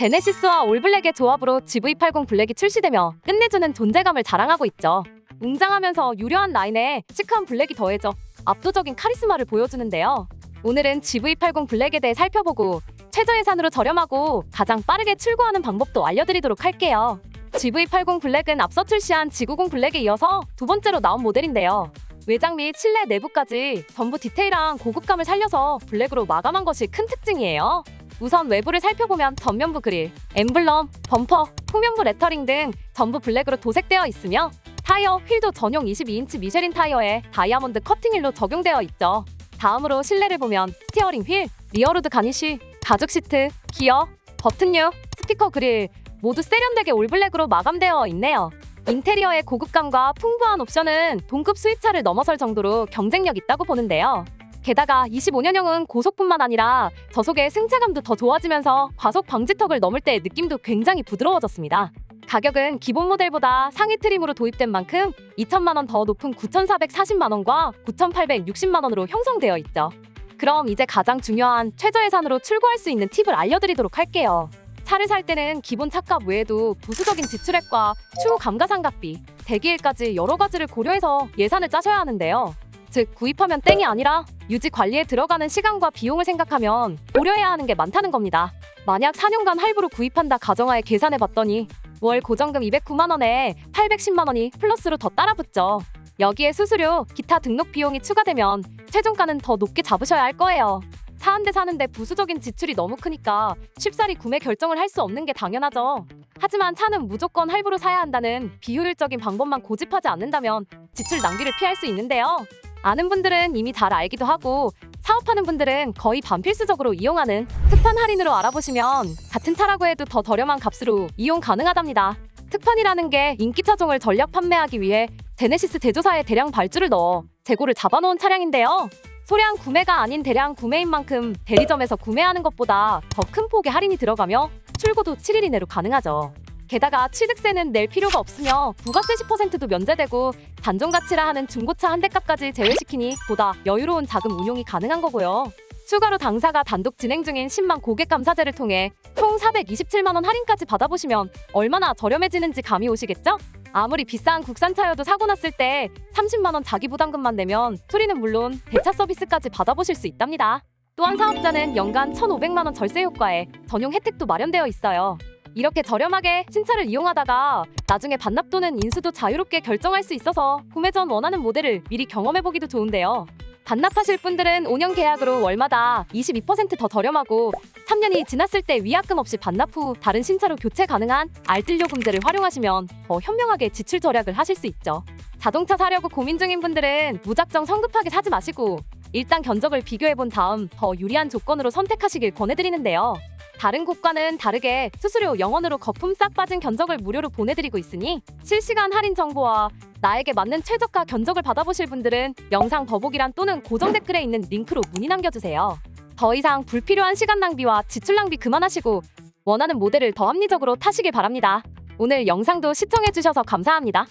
제네시스와 올블랙의 조합으로 GV80 블랙이 출시되며 끝내주는 존재감을 자랑하고 있죠. 웅장하면서 유려한 라인에 시크한 블랙이 더해져 압도적인 카리스마를 보여주는데요. 오늘은 GV80 블랙에 대해 살펴보고 최저 예산으로 저렴하고 가장 빠르게 출고하는 방법도 알려드리도록 할게요. GV80 블랙은 앞서 출시한 G90 블랙에 이어서 두 번째로 나온 모델인데요. 외장 및 실내 내부까지 전부 디테일한 고급감을 살려서 블랙으로 마감한 것이 큰 특징이에요. 우선 외부를 살펴보면 전면부 그릴, 엠블럼, 범퍼, 후면부 레터링 등 전부 블랙으로 도색되어 있으며 타이어, 휠도 전용 22인치 미쉐린 타이어에 다이아몬드 커팅휠로 적용되어 있죠. 다음으로 실내를 보면 스티어링 휠, 리어로드 가니쉬, 가죽 시트, 기어, 버튼류, 스피커 그릴 모두 세련되게 올블랙으로 마감되어 있네요. 인테리어의 고급감과 풍부한 옵션은 동급 수입차를 넘어설 정도로 경쟁력 있다고 보는데요. 게다가 25년형은 고속뿐만 아니라 저속의 승차감도 더 좋아지면서 과속 방지턱을 넘을 때 느낌도 굉장히 부드러워졌습니다. 가격은 기본 모델보다 상위 트림으로 도입된 만큼 2천만 원 더 높은 9,440만 원과 9,860만 원으로 형성되어 있죠. 그럼 이제 가장 중요한 최저 예산으로 출고할 수 있는 팁을 알려드리도록 할게요. 차를 살 때는 기본 차값 외에도 부수적인 지출액과 추후 감가상각비, 대기일까지 여러 가지를 고려해서 예산을 짜셔야 하는데요. 즉 구입하면 땡이 아니라 유지 관리에 들어가는 시간과 비용을 생각하면 고려해야 하는 게 많다는 겁니다. 만약 4년간 할부로 구입한다 가정하에 계산해 봤더니 월 고정금 209만 원에 810만 원이 플러스로 더 따라붙죠. 여기에 수수료, 기타 등록 비용이 추가되면 최종가는 더 높게 잡으셔야 할 거예요. 차한대 사는데 부수적인 지출이 너무 크니까 쉽사리 구매 결정을 할 수 없는 게 당연하죠. 하지만 차는 무조건 할부로 사야 한다는 비효율적인 방법만 고집하지 않는다면 지출 낭비를 피할 수 있는데요. 아는 분들은 이미 잘 알기도 하고 사업하는 분들은 거의 반필수적으로 이용하는 특판 할인으로 알아보시면 같은 차라고 해도 더 저렴한 값으로 이용 가능하답니다. 특판이라는 게 인기 차종을 전략 판매하기 위해 제네시스 제조사에 대량 발주를 넣어 재고를 잡아놓은 차량인데요. 소량 구매가 아닌 대량 구매인 만큼 대리점에서 구매하는 것보다 더 큰 폭의 할인이 들어가며 출고도 7일 이내로 가능하죠. 게다가 취득세는 낼 필요가 없으며 부가세 10%도 면제되고 단종 가치라 하는 중고차 한 대값까지 제외시키니 보다 여유로운 자금 운용이 가능한 거고요. 추가로 당사가 단독 진행 중인 10만 고객 감사제를 통해 총 427만 원 할인까지 받아보시면 얼마나 저렴해지는지 감이 오시겠죠? 아무리 비싼 국산차여도 사고 났을 때 30만 원 자기 부담금만 내면 수리는 물론 대차 서비스까지 받아보실 수 있답니다. 또한 사업자는 연간 1,500만 원 절세 효과에 전용 혜택도 마련되어 있어요. 이렇게 저렴하게 신차를 이용하다가 나중에 반납 또는 인수도 자유롭게 결정할 수 있어서 구매 전 원하는 모델을 미리 경험해보기도 좋은데요. 반납하실 분들은 5년 계약으로 월마다 22%더 저렴하고 3년이 지났을 때 위약금 없이 반납 후 다른 신차로 교체 가능한 알뜰 요금제를 활용하시면 더 현명하게 지출 절약을 하실 수 있죠. 자동차 사려고 고민 중인 분들은 무작정 성급하게 사지 마시고 일단 견적을 비교해 본 다음 더 유리한 조건으로 선택하시길 권해드리는데요. 다른 곳과는 다르게 수수료 0원으로 거품 싹 빠진 견적을 무료로 보내드리고 있으니 실시간 할인 정보와 나에게 맞는 최저가 견적을 받아보실 분들은 영상 더보기란 또는 고정 댓글에 있는 링크로 문의 남겨주세요. 더 이상 불필요한 시간 낭비와 지출 낭비 그만하시고 원하는 모델을 더 합리적으로 타시길 바랍니다. 오늘 영상도 시청해주셔서 감사합니다.